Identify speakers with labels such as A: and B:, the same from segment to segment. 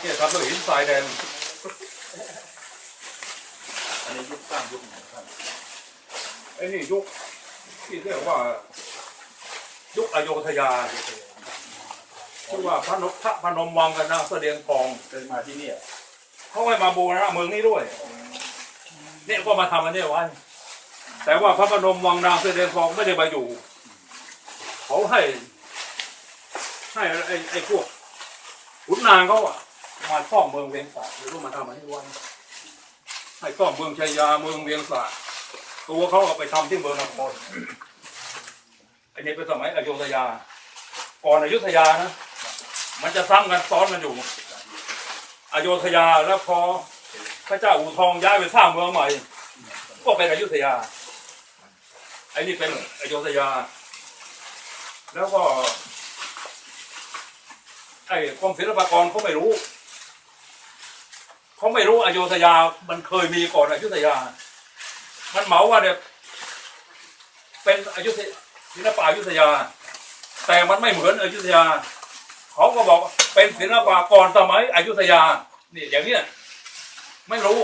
A: เนี่ยทำด้วยหินทรายแดง
B: อันนี้ยุคสร้างยุคไหนครับ
A: ไอ้นี่ยุคที่เรียกว่า ยุคอโยธยาชื่อว่าพระนพพระพนมวังกันนะเสดียงทอง
B: เคยมาที่เนี่ย
A: เขาให้มาบูรณะเมืองนี้ด้วยเนี่ยก็มาทำอันเนี้ยไว้แต่ว่าพระพนมวังนางเสด็จทองไม่ได้มาอยู่ เขาให้ ให้ไอ้ไอ้พวกขุนนางเขาอะ มาซ่อมเมืองเวียงสาหรือว่ามาทำอันนี้ไว้ให้ซ่อมเมืองชัยยาเมืองเวียงสาตัวเขาเอาไปทำที่เมืองนครอันนี้เป็นสมัยอยุธยา ก่อนอยุธยานะ มันจะซ้ำกันซ้อนกันอยู่อโยธยาแล้วพอพระเจ้าอู่ทองย้ายไปสร้างเมืองใหม่ ก็เป็นอยุธยาไอ้นี่เป็นอโยธยา แล้วก็ไอ้กรมศิลปากรเขาไม่รู้ เขาไม่รู้อโยธยา มันเคยมีก่อนอยุธยา มันเหมาว่าเนี่ยเป็นอยุธศิลปะอยุธยา แต่มันไม่เหมือนอยุธยา เขาก็บอกเป็นศิลปะก่อนสมัยอยุธยา นี่อย่างเนี้ยไม่รู้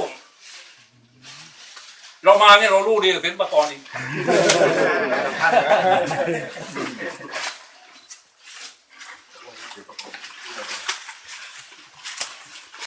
A: เรามาเนี่ยเรารู้ดีศิลปากรอีก
B: ท่านนะ